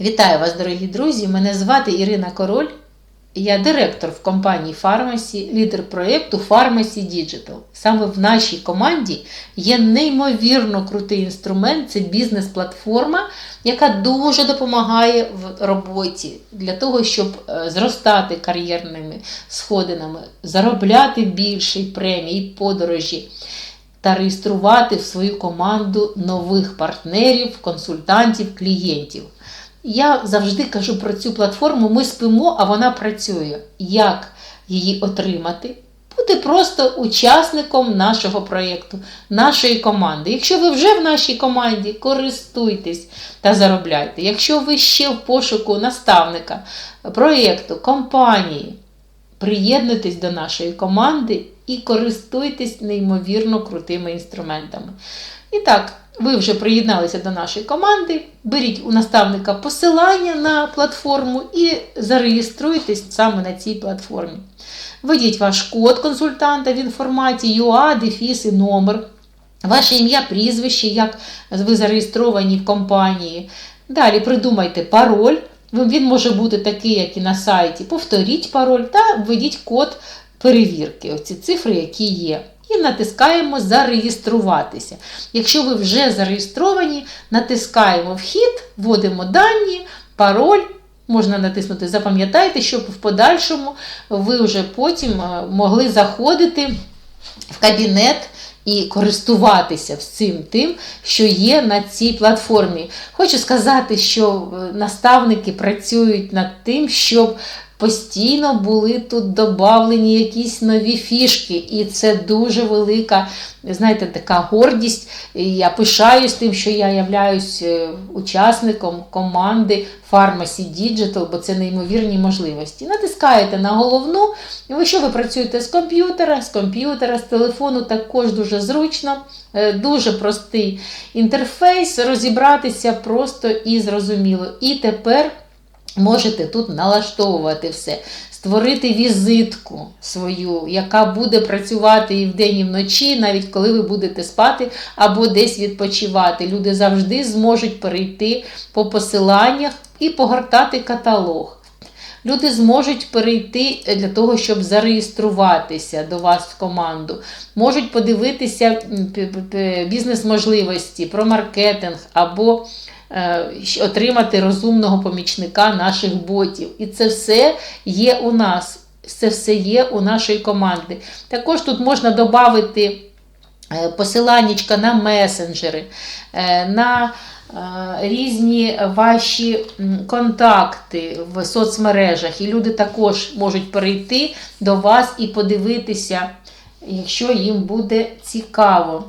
Вітаю вас, дорогі друзі! Мене звати Ірина Король. Я директор в компанії Pharmacy, лідер проєкту Pharmacy Digital. Саме в нашій команді є неймовірно крутий інструмент це бізнес-платформа, яка дуже допомагає в роботі для того, щоб е, зростати кар'єрними сходинами, заробляти більше премій, подорожі та реєструвати в свою команду нових партнерів, консультантів, клієнтів. Я завжди кажу про цю платформу. Ми спимо, а вона працює. Як її отримати? Бути просто учасником нашого проєкту, нашої команди. Якщо ви вже в нашій команді, користуйтесь та заробляйте. Якщо ви ще в пошуку наставника, проєкту, компанії, приєднуйтесь до нашої команди і користуйтесь неймовірно крутими інструментами. І так, ви вже приєдналися до нашої команди, беріть у наставника посилання на платформу і зареєструйтесь саме на цій платформі. Введіть ваш код консультанта в інформаті UA, дефіс і номер, ваше ім'я, прізвище, як ви зареєстровані в компанії. Далі придумайте пароль. Він може бути такий, як і на сайті. Повторіть пароль та введіть код перевірки, оці цифри, які є. І натискаємо Зареєструватися. Якщо ви вже зареєстровані, натискаємо Вхід, вводимо дані, пароль. Можна натиснути Запам'ятайте, щоб в подальшому ви вже потім могли заходити в кабінет і користуватися цим тим, що є на цій платформі. Хочу сказати, що наставники працюють над тим, щоб Постійно були тут додавлені якісь нові фішки, і це дуже велика, знаєте, така гордість. Я пишаюсь тим, що я являюсь е, учасником команди Pharmacy Digital, бо це неймовірні можливості. Натискаєте на головну, якщо ви працюєте з комп'ютера, з комп'ютера, з телефону, також дуже зручно, е, дуже простий інтерфейс, розібратися просто і зрозуміло. І тепер. Можете тут налаштовувати все, створити візитку свою, яка буде працювати і вдень, і вночі, навіть коли ви будете спати або десь відпочивати. Люди завжди зможуть перейти по посиланнях і погортати каталог. Люди зможуть перейти для того, щоб зареєструватися до вас в команду, можуть подивитися бізнес-можливості про маркетинг або отримати розумного помічника наших ботів. І це все є у нас. Це все є у нашої команди. Також тут можна додати е, посиланнячка на месенджери, е, на різні ваші контакти в соцмережах. І люди також можуть перейти до вас і подивитися, якщо їм буде цікаво.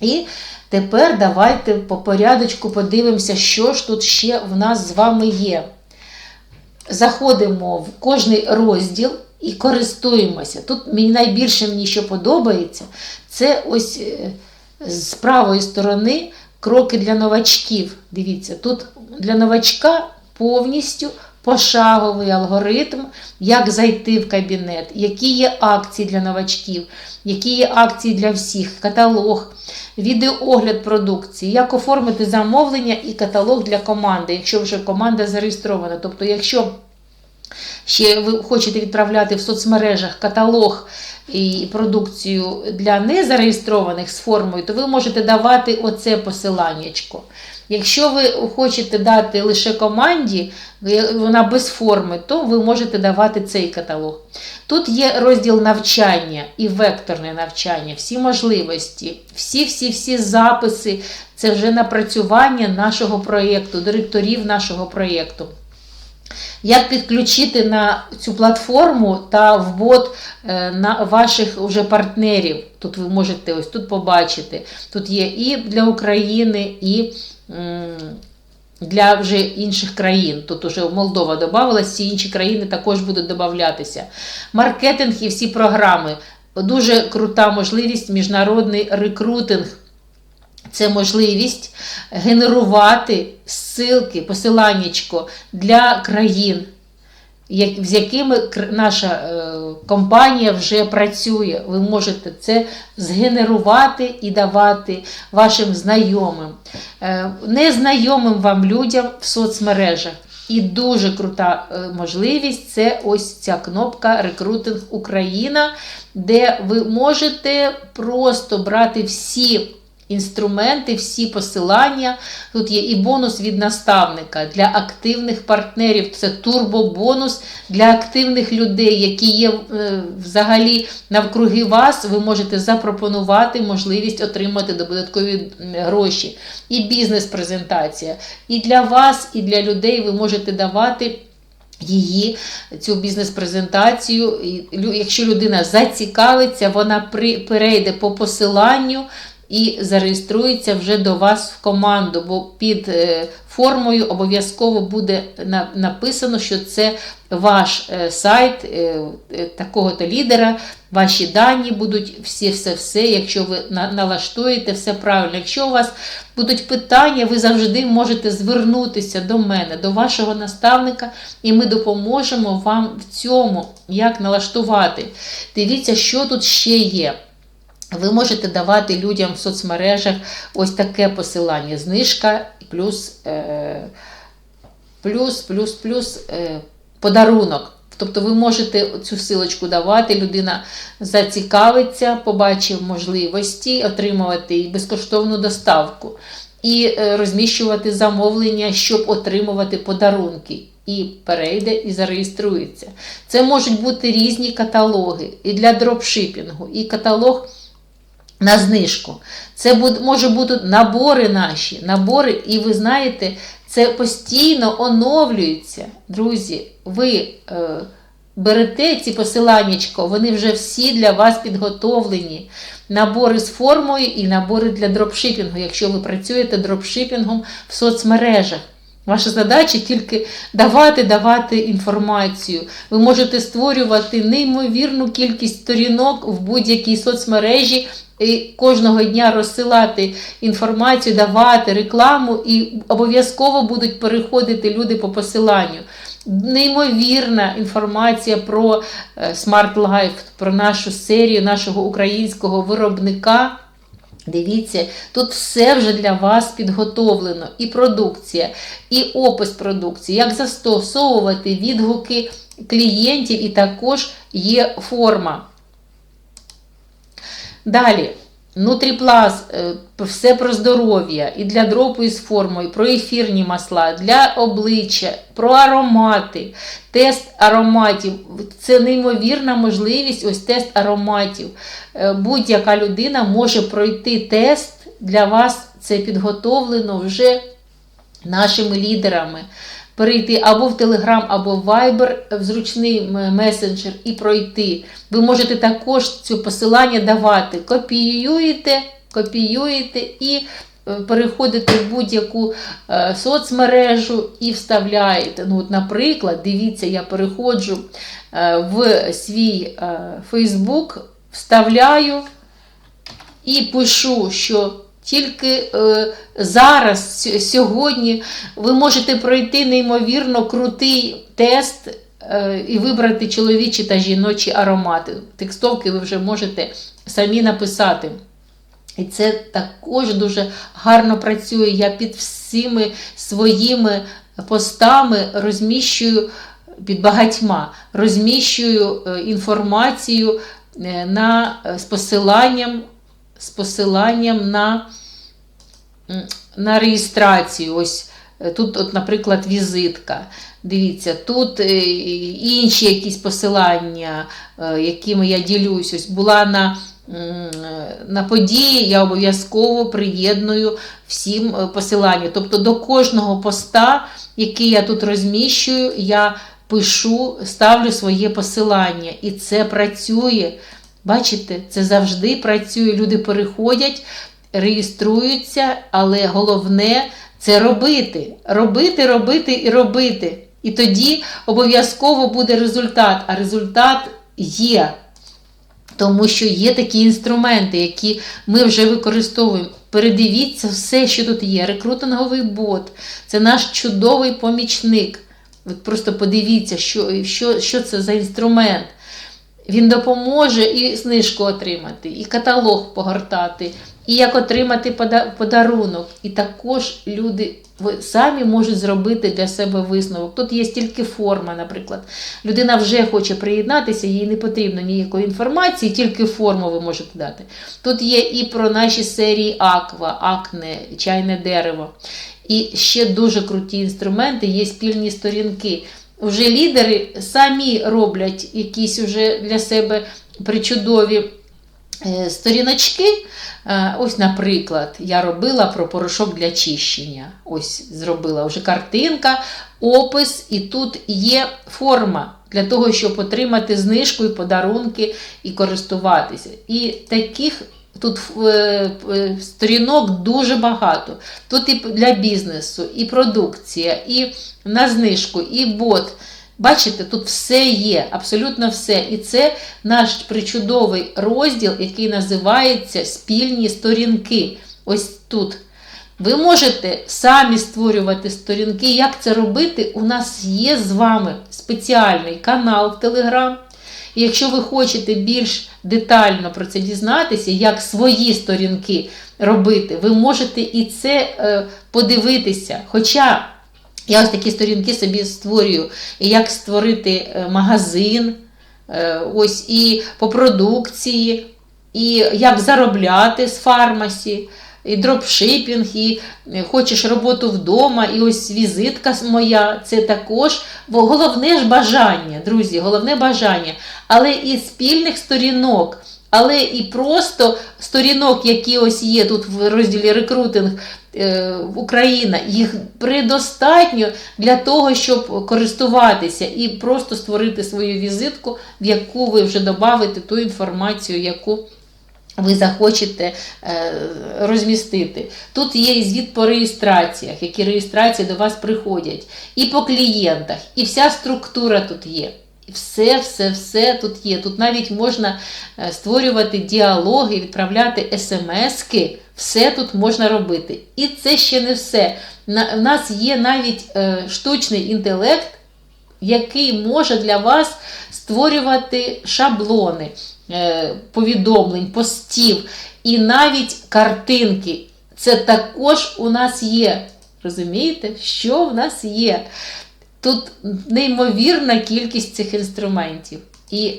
І Тепер давайте по порядочку подивимося, що ж тут ще в нас з вами є. Заходимо в кожний розділ і користуємося. Тут мені найбільше мені що подобається, це ось е, з правої сторони кроки для новачків. Дивіться, тут для новачка повністю пошаговий алгоритм, як зайти в кабінет, які є акції для новачків, які є акції для всіх, каталог, відеоогляд продукції, як оформити замовлення і каталог для команди, якщо вже команда зареєстрована. Тобто, якщо ще ви хочете відправляти в соцмережах каталог і продукцію для незареєстрованих з формою, то ви можете давати оце посиланнячко. Якщо ви хочете дати лише команді, вона без форми, то ви можете давати цей каталог. Тут є розділ навчання і векторне навчання, всі можливості, всі-всі-всі записи це вже напрацювання нашого проєкту, директорів нашого проєкту. Як підключити на цю платформу та в бот е, на ваших уже партнерів. Тут ви можете ось тут побачити. Тут є і для України, і для вже інших країн. Тут вже Молдова додавалася, всі інші країни також будуть додатися. Маркетинг і всі програми. Дуже крута можливість міжнародний рекрутинг. Це можливість генерувати ссылки, посиланнячко для країн. З якими наша е, компанія вже працює. Ви можете це згенерувати і давати вашим знайомим, е, незнайомим вам людям в соцмережах. І дуже крута е, можливість це ось ця кнопка Рекрутинг Україна, де ви можете просто брати всі інструменти, всі посилання. Тут є і бонус від наставника для активних партнерів. Це турбобонус для активних людей, які є е, взагалі навкруги вас. Ви можете запропонувати можливість отримати додаткові гроші. І бізнес-презентація. І для вас, і для людей ви можете давати. Її цю бізнес-презентацію, якщо людина зацікавиться, вона при, перейде по посиланню і зареєструється вже до вас в команду, бо під е, формою обов'язково буде написано, що це ваш е, сайт е, такого-то лідера, ваші дані будуть всі, все, все, якщо ви налаштуєте все правильно. Якщо у вас будуть питання, ви завжди можете звернутися до мене, до вашого наставника, і ми допоможемо вам в цьому, як налаштувати. Дивіться, що тут ще є. Ви можете давати людям в соцмережах ось таке посилання: знижка плюс, е, плюс, плюс, плюс е, подарунок. Тобто ви можете цю силочку давати, людина зацікавиться, побачив можливості отримувати і безкоштовну доставку, і е, розміщувати замовлення, щоб отримувати подарунки. І перейде і зареєструється. Це можуть бути різні каталоги і для дропшипінгу, і каталог на знижку. Це може бути набори наші, набори, і ви знаєте, це постійно оновлюється. Друзі, ви е, берете ці посиланнячко, вони вже всі для вас підготовлені. Набори з формою і набори для дропшипінгу, якщо ви працюєте дропшипінгом в соцмережах. Ваша задача тільки давати, давати інформацію. Ви можете створювати неймовірну кількість сторінок в будь-якій соцмережі і кожного дня розсилати інформацію, давати рекламу, і обов'язково будуть переходити люди по посиланню. Неймовірна інформація про е, Smart Life, про нашу серію нашого українського виробника. Дивіться, тут все вже для вас підготовлено. І продукція, і опис продукції, як застосовувати відгуки клієнтів, і також є форма. Далі. Нутріплас, е, все про здоров'я, і для дропу із формою, про ефірні масла, для обличчя, про аромати, тест ароматів. Це неймовірна можливість, ось тест ароматів. Е, Будь-яка людина може пройти тест. Для вас це підготовлено вже нашими лідерами. Перейти або в Telegram, або в Viber, в зручний месенджер і пройти. Ви можете також цю посилання давати. Копіюєте, копіюєте і е, переходите в будь-яку е, соцмережу і вставляєте. Ну, от, Наприклад, дивіться, я переходжу е, в свій е, Facebook, вставляю і пишу, що тільки е, зараз, сьогодні, ви можете пройти неймовірно крутий тест е, і вибрати чоловічі та жіночі аромати. Текстовки ви вже можете самі написати. І це також дуже гарно працює. Я під всіми своїми постами розміщую під багатьма, розміщую е, інформацію е, на, е, з посиланням, з посиланням на, на реєстрацію. Ось е, тут, от, наприклад, візитка. Дивіться, тут е, інші якісь посилання, е, якими я ділюсь. Ось була на, на події, я обов'язково приєдную всім посилання. Тобто до кожного поста, який я тут розміщую, я пишу, ставлю своє посилання. І це працює. Бачите, це завжди працює. Люди переходять, реєструються, але головне це робити. Робити, робити і робити. І тоді обов'язково буде результат. А результат є. Тому що є такі інструменти, які ми вже використовуємо. Передивіться все, що тут є. Рекрутинговий бот це наш чудовий помічник. От просто подивіться, що, що, що це за інструмент. Він допоможе і знижку отримати, і каталог погортати, і як отримати подарунок. І також люди самі можуть зробити для себе висновок. Тут є тільки форма, наприклад. Людина вже хоче приєднатися, їй не потрібно ніякої інформації, тільки форму ви можете дати. Тут є і про наші серії Аква, Акне, чайне дерево. І ще дуже круті інструменти, є спільні сторінки. Вже лідери самі роблять якісь уже для себе причудові е, сторіночки. Е, Ось, наприклад, я робила про порошок для чищення. Ось зробила вже картинка, опис, і тут є форма для того, щоб отримати знижку і подарунки і користуватися. І таких тут е, е, сторінок дуже багато. Тут і для бізнесу, і продукція, і на знижку, і бот. Бачите, тут все є, абсолютно все. І це наш причудовий розділ, який називається Спільні сторінки. Ось тут. Ви можете самі створювати сторінки. Як це робити? У нас є з вами спеціальний канал в Telegram. Якщо ви хочете більш детально про це дізнатися, як свої сторінки робити, ви можете і це е, подивитися. Хоча я ось такі сторінки собі створюю, як створити е, магазин, е, ось і по продукції, і як заробляти з фармасі, і дропшипінг, і е, хочеш роботу вдома, і ось візитка моя, це також. Бо головне ж бажання, друзі, головне бажання, але і спільних сторінок. Але і просто сторінок, які ось є тут в розділі рекрутинг е, Україна, їх предостатньо для того, щоб користуватися і просто створити свою візитку, в яку ви вже додавите ту інформацію, яку ви захочете е, розмістити. Тут є і звіт по реєстраціях, які реєстрації до вас приходять, і по клієнтах, і вся структура тут є. Все, все, все тут є. Тут навіть можна е, створювати діалоги, відправляти смски. Все тут можна робити. І це ще не все. У нас є навіть е, штучний інтелект, який може для вас створювати шаблони повідомлень, постів і навіть картинки. Це також у нас є. Розумієте, що в нас є? Тут неймовірна кількість цих інструментів. І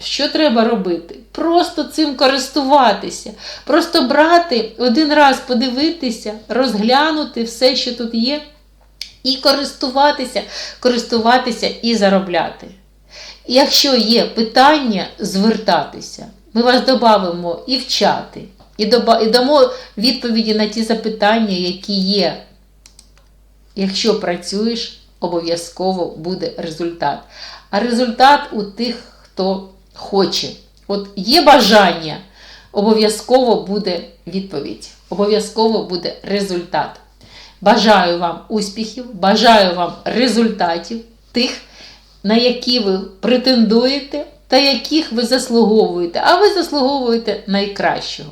що треба робити? Просто цим користуватися. Просто брати, один раз подивитися, розглянути все, що тут є, і користуватися, користуватися і заробляти. Якщо є питання, звертатися. Ми вас додамо і в чати, і дамо відповіді на ті запитання, які є. Якщо працюєш, обов'язково буде результат. А результат у тих, хто хоче. От є бажання, обов'язково буде відповідь, обов'язково буде результат. Бажаю вам успіхів, бажаю вам результатів, тих, на які ви претендуєте та яких ви заслуговуєте, а ви заслуговуєте найкращого.